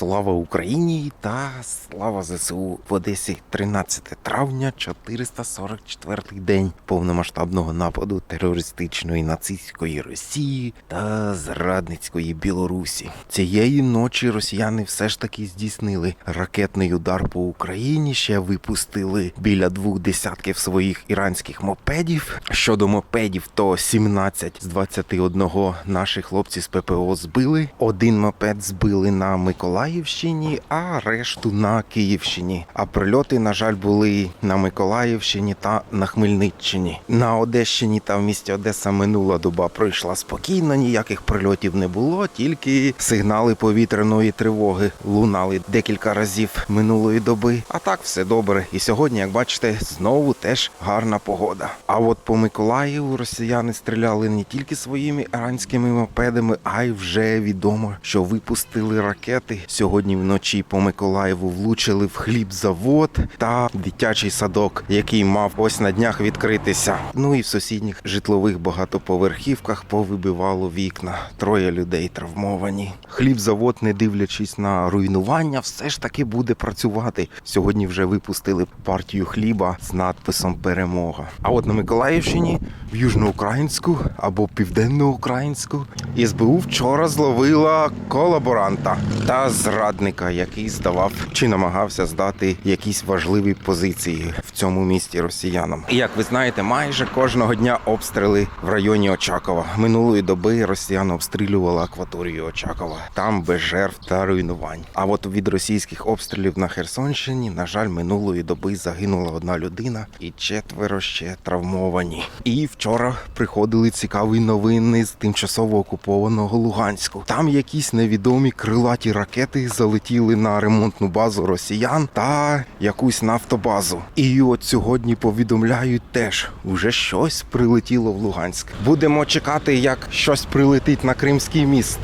Слава Україні та слава ЗСУ в Одесі 13 травня, 444 день повномасштабного нападу терористичної нацистської Росії та зрадницької Білорусі. Цієї ночі росіяни все ж таки здійснили ракетний удар по Україні. Ще випустили біля двох десятків своїх іранських мопедів. Щодо мопедів, то 17 з 21 наші хлопці з ППО збили. Один мопед збили на Миколаївщині, а решту на Київщині. А прильоти, на жаль, були на Миколаївщині та на Хмельниччині. На Одещині та в місті Одеса минула доба пройшла спокійно, ніяких прильотів не було, тільки сигнали повітряної тривоги лунали декілька разів минулої доби. А так все добре. І сьогодні, як бачите, знову теж гарна погода. А от по Миколаєву росіяни стріляли не тільки своїми іранськими мопедами, а й вже відомо, що випустили ракети. Сьогодні вночі по Миколаєву влучили в хлібзавод та дитячий садок, який мав ось на днях відкритися. Ну і в сусідніх житлових багатоповерхівках повибивало вікна. Троє людей травмовані. Хлібзавод, не дивлячись на руйнування, все ж таки буде працювати. Сьогодні вже випустили партію хліба з надписом Перемога. А от на Миколаївщині, в Южноукраїнську або Південноукраїнську, СБУ вчора зловила колаборанта та зрадника, який здавав чи намагався здати якісь важливі позиції в цьому місті росіянам. І як ви знаєте, майже кожного дня обстріли в районі Очакова. Минулої доби росіяни обстрілювали акваторію Очакова. Там без жертв та руйнувань. А от від російських обстрілів на Херсонщині, на жаль, минулої доби загинула одна людина і четверо ще травмовані. І вчора приходили цікаві новини з тимчасово окупованого Луганську. Там якісь невідомі крилаті ракети залетіли на ремонтну базу росіян та якусь нафтобазу. І от сьогодні повідомляють теж, уже щось прилетіло в Луганськ. Будемо чекати, як щось прилетить на Кримський міст.